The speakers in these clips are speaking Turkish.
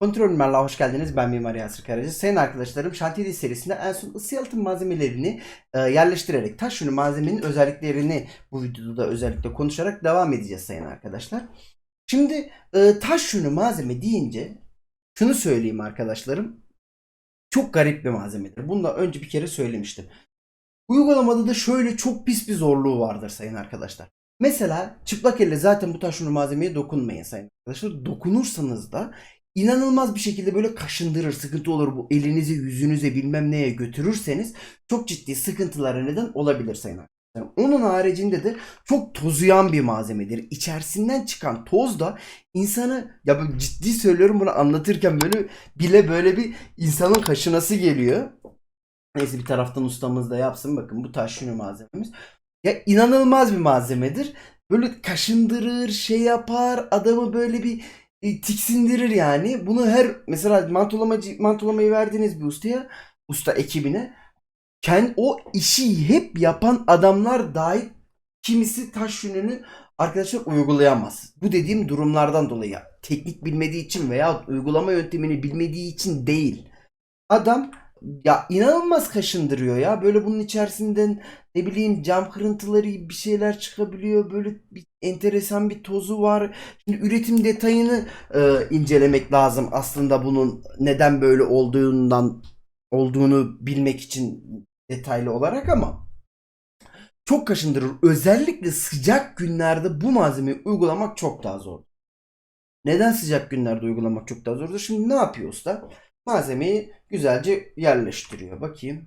Kontrol Mimarlığa hoş geldiniz. Ben Mimar Yasir Karacı. Sayın arkadaşlarım Şantiyeli serisinde en son ısı yalıtım malzemelerini e, yerleştirerek taş yünü malzemenin özelliklerini bu videoda özellikle konuşarak devam edeceğiz sayın arkadaşlar. Şimdi e, taş yünü malzeme deyince şunu söyleyeyim arkadaşlarım. Çok garip bir malzemedir. Bunu da önce bir kere söylemiştim. Uygulamada da şöyle çok pis bir zorluğu vardır sayın arkadaşlar. Mesela çıplak elle zaten bu taş yünü malzemeye dokunmayın sayın arkadaşlar. Dokunursanız da inanılmaz bir şekilde böyle kaşındırır, sıkıntı olur. Bu elinizi yüzünüze bilmem neye götürürseniz çok ciddi sıkıntılara neden olabilir sayın arkadaşlar. Onun haricinde de çok tozuyan bir malzemedir. İçerisinden çıkan toz da insanı ya böyle ciddi söylüyorum bunu anlatırken böyle bile böyle bir insanın kaşınası geliyor. Neyse bir taraftan ustamız da yapsın. Bakın bu taş yünü malzememiz. Ya inanılmaz bir malzemedir. Böyle kaşındırır, şey yapar, adamı böyle bir e, tiksindirir yani. Bunu her mesela mantolamacı mantolamayı verdiğiniz bir ustaya, usta ekibine kendi o işi hep yapan adamlar dahi kimisi taş yününü arkadaşlar uygulayamaz. Bu dediğim durumlardan dolayı teknik bilmediği için veya uygulama yöntemini bilmediği için değil. Adam ya inanılmaz kaşındırıyor ya. Böyle bunun içerisinden ne bileyim cam kırıntıları bir şeyler çıkabiliyor. Böyle bir enteresan bir tozu var. Şimdi üretim detayını e, incelemek lazım aslında bunun neden böyle olduğundan olduğunu bilmek için detaylı olarak ama çok kaşındırır. Özellikle sıcak günlerde bu malzemeyi uygulamak çok daha zor. Neden sıcak günlerde uygulamak çok daha zordur? Şimdi ne yapıyor usta? Malzemeyi güzelce yerleştiriyor. Bakayım.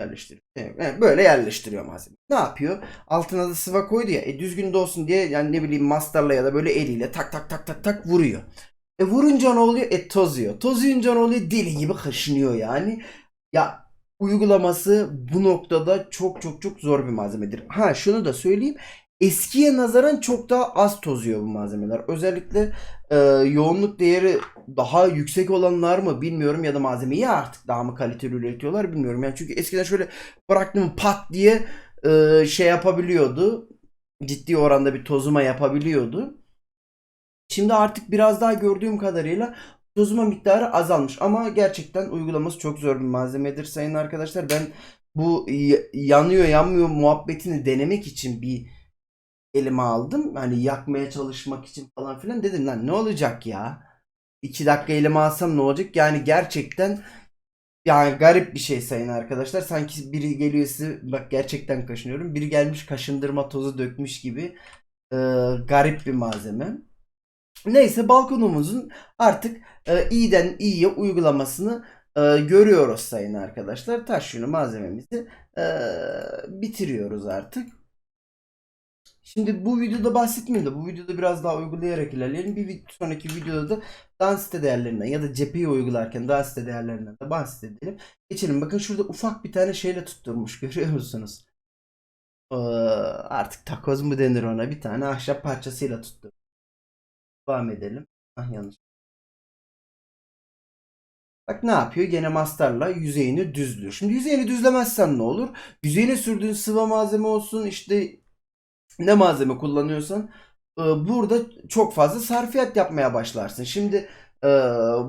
Yerleştiriyor. Evet, böyle yerleştiriyor malzemeyi. Ne yapıyor? Altına da sıva koydu ya. E, düzgün de olsun diye yani ne bileyim mastarla ya da böyle eliyle tak tak tak tak tak vuruyor. E vurunca ne oluyor? E tozuyor. Tozuyunca ne oluyor? Deli gibi kaşınıyor yani. Ya uygulaması bu noktada çok çok çok zor bir malzemedir. Ha şunu da söyleyeyim. Eskiye nazaran çok daha az tozuyor bu malzemeler. Özellikle e, yoğunluk değeri daha yüksek olanlar mı bilmiyorum ya da malzemeyi artık daha mı kaliteli üretiyorlar bilmiyorum. Yani çünkü eskiden şöyle bıraktım pat diye e, şey yapabiliyordu. Ciddi oranda bir tozuma yapabiliyordu. Şimdi artık biraz daha gördüğüm kadarıyla tozuma miktarı azalmış ama gerçekten uygulaması çok zor bir malzemedir sayın arkadaşlar. Ben bu yanıyor yanmıyor muhabbetini denemek için bir elime aldım. Hani yakmaya çalışmak için falan filan dedim lan ne olacak ya? 2 dakika elime alsam ne olacak? Yani gerçekten yani garip bir şey sayın arkadaşlar. Sanki biri geliyor size bak gerçekten kaşınıyorum. Biri gelmiş kaşındırma tozu dökmüş gibi e, garip bir malzeme. Neyse balkonumuzun artık e, iyiden iyiye uygulamasını e, görüyoruz sayın arkadaşlar. Taş yünü malzememizi e, bitiriyoruz artık. Şimdi bu videoda bahsetmeyeyim de bu videoda biraz daha uygulayarak ilerleyelim. Bir sonraki videoda da dans site değerlerinden ya da cepheyi uygularken dans site değerlerinden de bahsedelim. Geçelim. Bakın şurada ufak bir tane şeyle tutturmuş. Görüyor musunuz? Ee, artık takoz mu denir ona? Bir tane ahşap parçasıyla tuttu. Devam edelim. Ah yanlış. Bak ne yapıyor? Gene mastarla yüzeyini düzlüyor. Şimdi yüzeyini düzlemezsen ne olur? Yüzeyine sürdüğün sıvı malzeme olsun işte ne malzeme kullanıyorsan e, burada çok fazla sarfiyat yapmaya başlarsın. Şimdi e,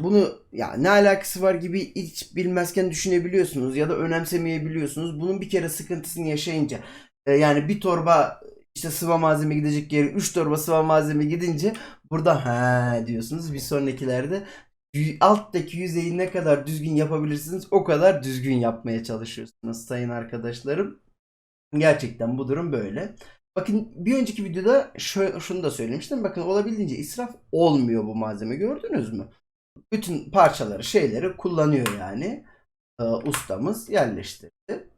bunu ya ne alakası var gibi hiç bilmezken düşünebiliyorsunuz ya da önemsemeyebiliyorsunuz. Bunun bir kere sıkıntısını yaşayınca e, yani bir torba işte sıvı malzeme gidecek yere 3 torba sıvı malzeme gidince burada ha diyorsunuz. Bir sonrakilerde alttaki yüzeyi ne kadar düzgün yapabilirsiniz o kadar düzgün yapmaya çalışıyorsunuz sayın arkadaşlarım. Gerçekten bu durum böyle. Bakın bir önceki videoda şö- şunu da söylemiştim. Bakın olabildiğince israf olmuyor bu malzeme gördünüz mü? Bütün parçaları şeyleri kullanıyor yani. Ee, ustamız yerleştirdi.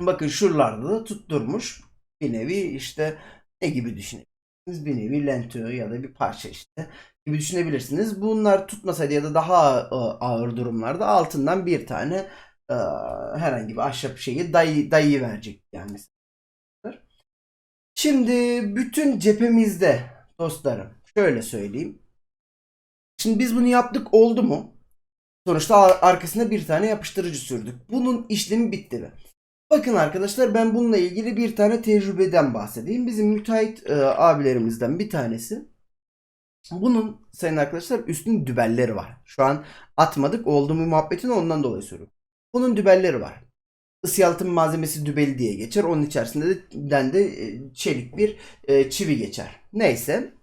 Bakın şuralarda da tutturmuş. Bir nevi işte ne gibi düşünebilirsiniz? Bir nevi lentö ya da bir parça işte gibi düşünebilirsiniz. Bunlar tutmasaydı ya da daha e, ağır durumlarda altından bir tane e, herhangi bir ahşap şeyi dayı, dayı verecek yani. Şimdi bütün cephemizde dostlarım şöyle söyleyeyim. Şimdi biz bunu yaptık oldu mu? Sonuçta ar- arkasına bir tane yapıştırıcı sürdük. Bunun işlemi bitti mi? Bakın arkadaşlar ben bununla ilgili bir tane tecrübeden bahsedeyim. Bizim müteahhit e, abilerimizden bir tanesi Bunun sayın arkadaşlar üstün dübelleri var. Şu an atmadık oldu mu muhabbetini ondan dolayı soruyorum. Bunun dübelleri var. Isı yalıtım malzemesi dübeli diye geçer. Onun içerisinde de, e, çelik bir e, çivi geçer. Neyse.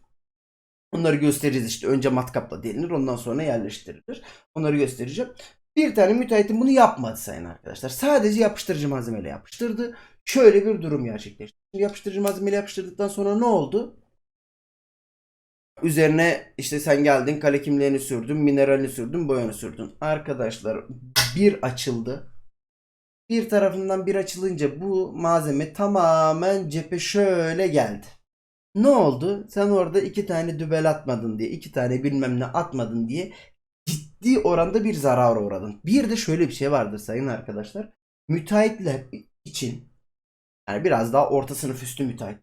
Onları göstereceğiz işte. Önce matkapla delinir. Ondan sonra yerleştirilir. Onları göstereceğim. Bir tane müteahhitin bunu yapmadı sayın arkadaşlar. Sadece yapıştırıcı malzemeyle yapıştırdı. Şöyle bir durum gerçekleşti. Şimdi yapıştırıcı malzemeyle yapıştırdıktan sonra ne oldu? Üzerine işte sen geldin kale kimliğini sürdün, mineralini sürdün, boyanı sürdün. Arkadaşlar bir açıldı. Bir tarafından bir açılınca bu malzeme tamamen cephe şöyle geldi. Ne oldu? Sen orada iki tane dübel atmadın diye, iki tane bilmem ne atmadın diye ciddi oranda bir zarara uğradın. Bir de şöyle bir şey vardır sayın arkadaşlar. Müteahhitler için yani biraz daha orta sınıf üstü müteahhit.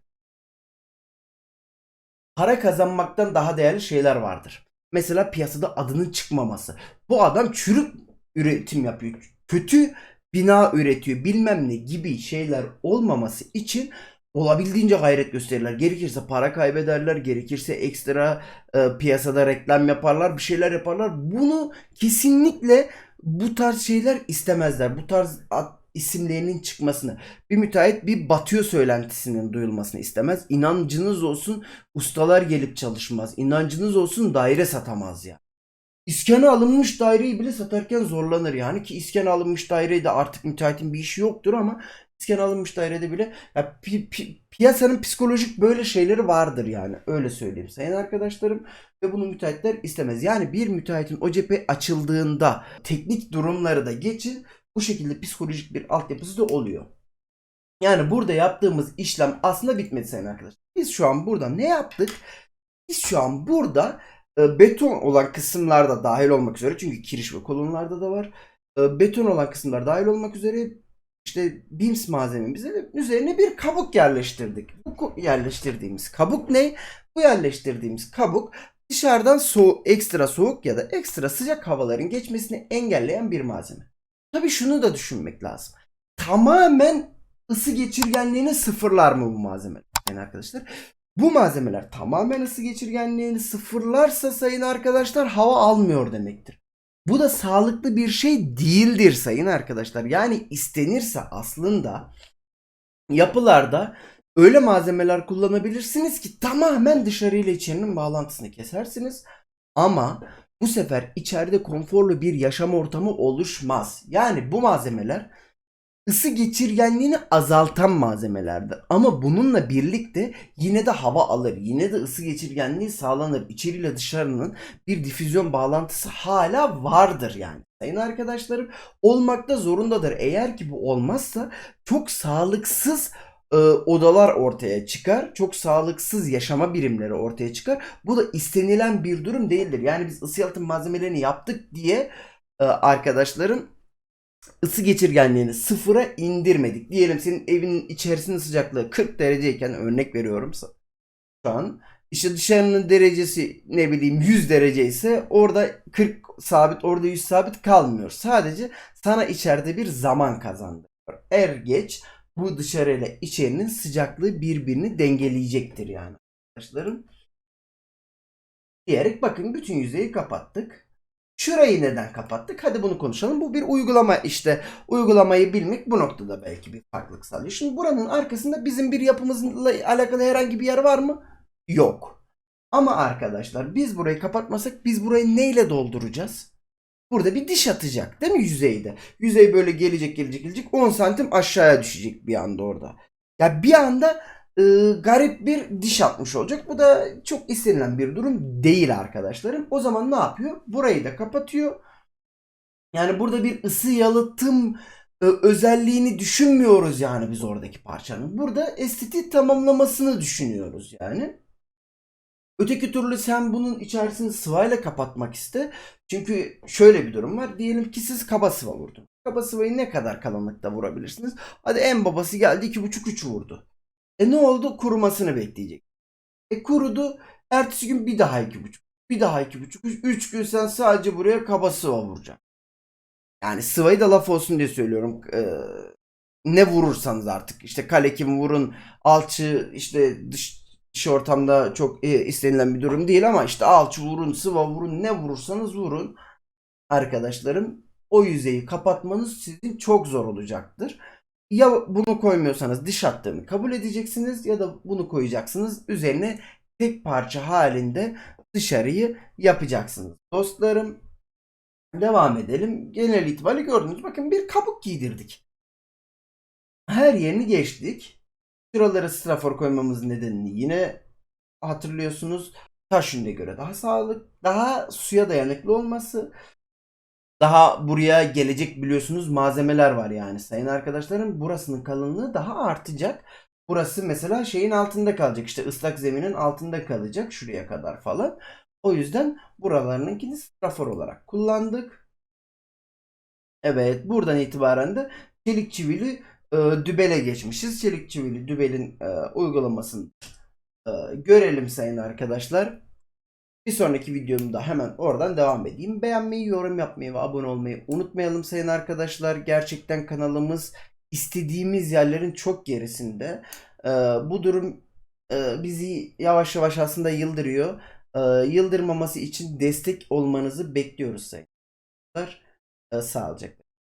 Para kazanmaktan daha değerli şeyler vardır. Mesela piyasada adının çıkmaması. Bu adam çürük üretim yapıyor. Kötü bina üretiyor bilmem ne gibi şeyler olmaması için olabildiğince gayret gösterirler. Gerekirse para kaybederler, gerekirse ekstra e, piyasada reklam yaparlar, bir şeyler yaparlar. Bunu kesinlikle bu tarz şeyler istemezler. Bu tarz isimlerinin çıkmasını. Bir müteahhit bir batıyor söylentisinin duyulmasını istemez. İnancınız olsun ustalar gelip çalışmaz. İnancınız olsun daire satamaz ya. İskene alınmış daireyi bile satarken zorlanır yani ki iskene alınmış daireyi de artık müteahhitin bir işi yoktur ama iskene alınmış dairede bile ya pi- pi- piyasanın psikolojik böyle şeyleri vardır yani öyle söyleyeyim sayın arkadaşlarım ve bunu müteahhitler istemez. Yani bir müteahhitin o cephe açıldığında teknik durumları da geçin bu şekilde psikolojik bir altyapısı da oluyor. Yani burada yaptığımız işlem aslında bitmedi sayın arkadaşlar. Biz şu an burada ne yaptık? Biz şu an burada beton olan kısımlarda dahil olmak üzere çünkü kiriş ve kolonlarda da var. E, beton olan kısımlar dahil olmak üzere işte BIMS malzememize üzerine bir kabuk yerleştirdik. Bu yerleştirdiğimiz kabuk ne? Bu yerleştirdiğimiz kabuk dışarıdan soğuk, ekstra soğuk ya da ekstra sıcak havaların geçmesini engelleyen bir malzeme. Tabii şunu da düşünmek lazım. Tamamen ısı geçirgenliğini sıfırlar mı bu malzemeler? Yani arkadaşlar bu malzemeler tamamen ısı geçirgenliğini sıfırlarsa sayın arkadaşlar hava almıyor demektir. Bu da sağlıklı bir şey değildir sayın arkadaşlar. Yani istenirse aslında yapılarda öyle malzemeler kullanabilirsiniz ki tamamen dışarıyla içerinin bağlantısını kesersiniz. Ama bu sefer içeride konforlu bir yaşam ortamı oluşmaz. Yani bu malzemeler ısı geçirgenliğini azaltan malzemelerdir. Ama bununla birlikte yine de hava alır. Yine de ısı geçirgenliği sağlanır. İçeriyle dışarının bir difüzyon bağlantısı hala vardır yani. Sayın arkadaşlarım olmakta zorundadır. Eğer ki bu olmazsa çok sağlıksız e, odalar ortaya çıkar. Çok sağlıksız yaşama birimleri ortaya çıkar. Bu da istenilen bir durum değildir. Yani biz ısı yalıtım malzemelerini yaptık diye e, arkadaşların ısı geçirgenliğini sıfıra indirmedik. Diyelim senin evinin içerisinin sıcaklığı 40 dereceyken örnek veriyorum şu an. İşte dışarının derecesi ne bileyim 100 derece ise orada 40 sabit orada 100 sabit kalmıyor. Sadece sana içeride bir zaman kazandırıyor. Er geç bu dışarıyla içerinin sıcaklığı birbirini dengeleyecektir yani arkadaşlarım. Diyerek bakın bütün yüzeyi kapattık. Şurayı neden kapattık? Hadi bunu konuşalım. Bu bir uygulama işte. Uygulamayı bilmek bu noktada belki bir farklılık sağlıyor. Şimdi buranın arkasında bizim bir yapımızla alakalı herhangi bir yer var mı? Yok. Ama arkadaşlar biz burayı kapatmasak biz burayı neyle dolduracağız? Burada bir diş atacak değil mi yüzeyde? Yüzey böyle gelecek gelecek gelecek 10 santim aşağıya düşecek bir anda orada. Ya bir anda e, garip bir diş atmış olacak. Bu da çok istenilen bir durum değil arkadaşlarım. O zaman ne yapıyor? Burayı da kapatıyor. Yani burada bir ısı yalıtım e, özelliğini düşünmüyoruz yani biz oradaki parçanın. Burada estetik tamamlamasını düşünüyoruz yani. Öteki türlü sen bunun içerisini sıvayla kapatmak iste. Çünkü şöyle bir durum var. Diyelim ki siz kaba sıva vurdunuz. Kaba sıvayı ne kadar kalınlıkta vurabilirsiniz? Hadi en babası geldi 2,5-3 vurdu. E ne oldu? Kurumasını bekleyecek. E kurudu. Ertesi gün bir daha 2,5. Bir daha 2,5. 3 gün sen sadece buraya kaba sıva vuracaksın. Yani sıvayı da laf olsun diye söylüyorum. Ee, ne vurursanız artık. işte kalekim vurun. Alçı işte dış iş ortamda çok e, istenilen bir durum değil ama işte alçı vurun, sıva vurun, ne vurursanız vurun arkadaşlarım. O yüzeyi kapatmanız sizin çok zor olacaktır. Ya bunu koymuyorsanız dış hattını kabul edeceksiniz ya da bunu koyacaksınız. Üzerine tek parça halinde dışarıyı yapacaksınız. Dostlarım devam edelim. Genel itibariyle gördünüz. Bakın bir kabuk giydirdik. Her yerini geçtik. Şuralara strafor koymamızın nedenini yine hatırlıyorsunuz. Taş göre daha sağlık, daha suya dayanıklı olması. Daha buraya gelecek biliyorsunuz malzemeler var yani sayın arkadaşlarım. Burasının kalınlığı daha artacak. Burası mesela şeyin altında kalacak. İşte ıslak zeminin altında kalacak şuraya kadar falan. O yüzden buralarınkini strafor olarak kullandık. Evet buradan itibaren de çelik çivili e, dübele geçmişiz. Çelik çivili dübelin e, uygulamasını e, görelim sayın arkadaşlar. Bir sonraki videomda hemen oradan devam edeyim. Beğenmeyi, yorum yapmayı ve abone olmayı unutmayalım sayın arkadaşlar. Gerçekten kanalımız istediğimiz yerlerin çok gerisinde. Ee, bu durum e, bizi yavaş yavaş aslında yıldırıyor. Ee, yıldırmaması için destek olmanızı bekliyoruz sayın arkadaşlar. Ee, sağlıcakla.